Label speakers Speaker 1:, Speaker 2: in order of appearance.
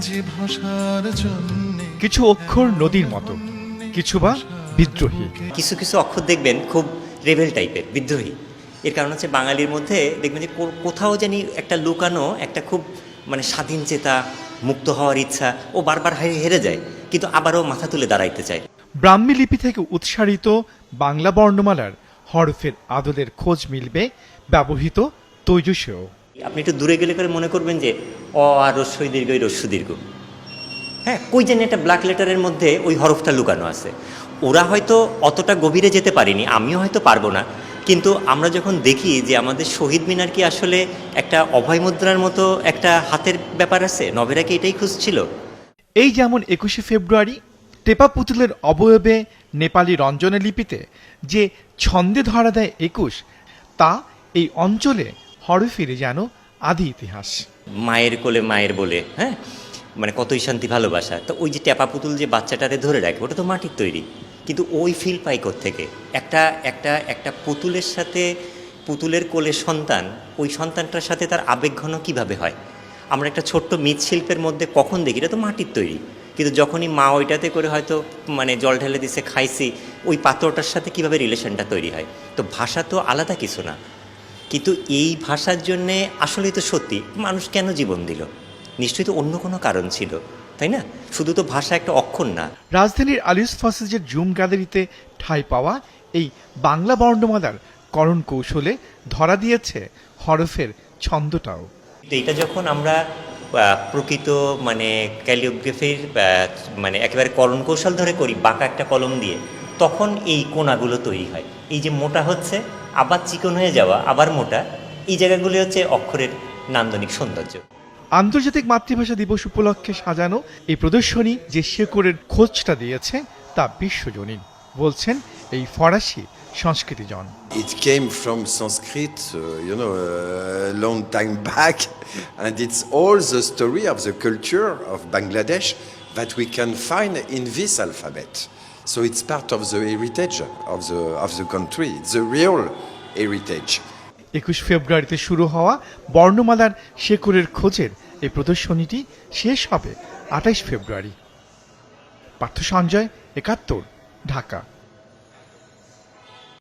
Speaker 1: যে ভাষার জন্য
Speaker 2: কিছু অক্ষর নদীর মতো কিছু বা বিদ্রোহী।
Speaker 3: কিছু কিছু অক্ষর দেখবেন খুব রেভেল টাইপের বিদ্রোহী। এর কারণ হচ্ছে বাঙালির মধ্যে দেখবেন যে কো- কোথাও জানি একটা লুকানো একটা খুব মানে স্বাধীন চেতা মুক্ত হওয়ার ইচ্ছা ও বারবার হেরে হেরে যায় কিন্তু আবারও মাথা তুলে দাঁড়াইতে চায়।
Speaker 2: ব্রাহ্মী লিপি থেকে উৎসারিত বাংলা বর্ণমালার হরফের আদলের খোঁজ মিলবে ব্যবহৃত তৈজসেও
Speaker 3: আপনি একটু দূরে গেলে করে মনে করবেন যে, অ আর রস্যই দীর্ঘ, এই রস্য দীর্ঘ। হ্যাঁ কই জানি একটা ব্ল্যাক লেটারের মধ্যে ওই হরফটা লুকানো আছে। ওরা হয়তো অতটা গভীরে যেতে পারিনি, আমিও হয়তো পারব না। কিন্তু আমরা যখন দেখি যে আমাদের শহীদ মিনার কি আসলে একটা অভয় মুদ্রার মতো একটা হাতের ব্যাপার আছে? নবেরা কি এটাই খুঁজছিল?
Speaker 2: এই যেমন একুশে ফেব্রুয়ারি টেপা পুতুলের অবয়বে নেপালি রঞ্জনা লিপিতে যে ছন্দে ধরা দেয় একুশ, তা এই অঞ্চলে হরফের যেন আদি ইতিহাস।
Speaker 3: মায়ের কোলে মায়ের বলে হ্যাঁ? মানে কতই শান্তি ভালোবাসা। তো ওই যে ট্যাপা পুতুল যে বাচ্চাটারে ধরে রাখে, ওটা তো মাটির তৈরি। কিন্তু ওই ফিল পাই থেকে একটা একটা একটা পুতুলের সাথে, পুতুলের কোলে সন্তান, ওই সন্তানটার সাথে তার আবেগঘন কীভাবে হয়? আমরা একটা ছোট্ট মৃৎশিল্পের মধ্যে কখন দেখি? এটা তো মাটির তৈরি। কিন্তু যখনই মা ওইটাতে করে হয়তো মানে জল ঢেলে দিছে, খাইছি, ওই পাত্রটার সাথে কীভাবে রিলেশনটা তৈরি হয়? তো ভাষা তো আলাদা কিছু না। কিন্তু এই ভাষার জন্যে আসলেই তো সত্যি মানুষ কেন জীবন দিল? নিশ্চয়ই তো অন্য কোনো কারণ ছিল তাই না? শুধু তো ভাষা একটা অক্ষর না।
Speaker 2: রাজধানীর আলিস ফসেজের জুম গ্যালারিতে ঠাঁই পাওয়া এই বাংলা বর্ণমালার করণ কৌশলে ধরা দিয়েছে হরফের ছন্দটাও।
Speaker 3: তো এটা যখন আমরা প্রকৃত মানে ক্যালিওগ্রাফির মানে একেবারে করণ কৌশল ধরে করি বাঁকা একটা কলম দিয়ে তখন এই কোনাগুলো তৈরি হয়। এই যে মোটা হচ্ছে আবার চিকন হয়ে যাওয়া আবার মোটা এই জায়গাগুলি হচ্ছে অক্ষরের নান্দনিক সৌন্দর্য।
Speaker 2: আন্তর্জাতিক মাতৃভাষা দিবস উপলক্ষে সাজানো এই প্রদর্শনী যে শেকড়ের খোঁজটা দিয়েছে তা বিশ্বজনীন বলছেন এই ফরাসি
Speaker 4: সংস্কৃতি John it came from Sanskrit you know long time back and it's all the story of the culture of Bangladesh that we can find in this alphabet So it's part of the heritage of the of the country. The real heritage.
Speaker 2: একুশ ফেব্রুয়ারিতে শুরু হওয়া বর্ণমালার শেকুরের খোঁজের এই প্রদর্শনীটি শেষ হবে আঠাইশ ফেব্রুয়ারি পার্থ সঞ্জয় একাত্তর, ঢাকা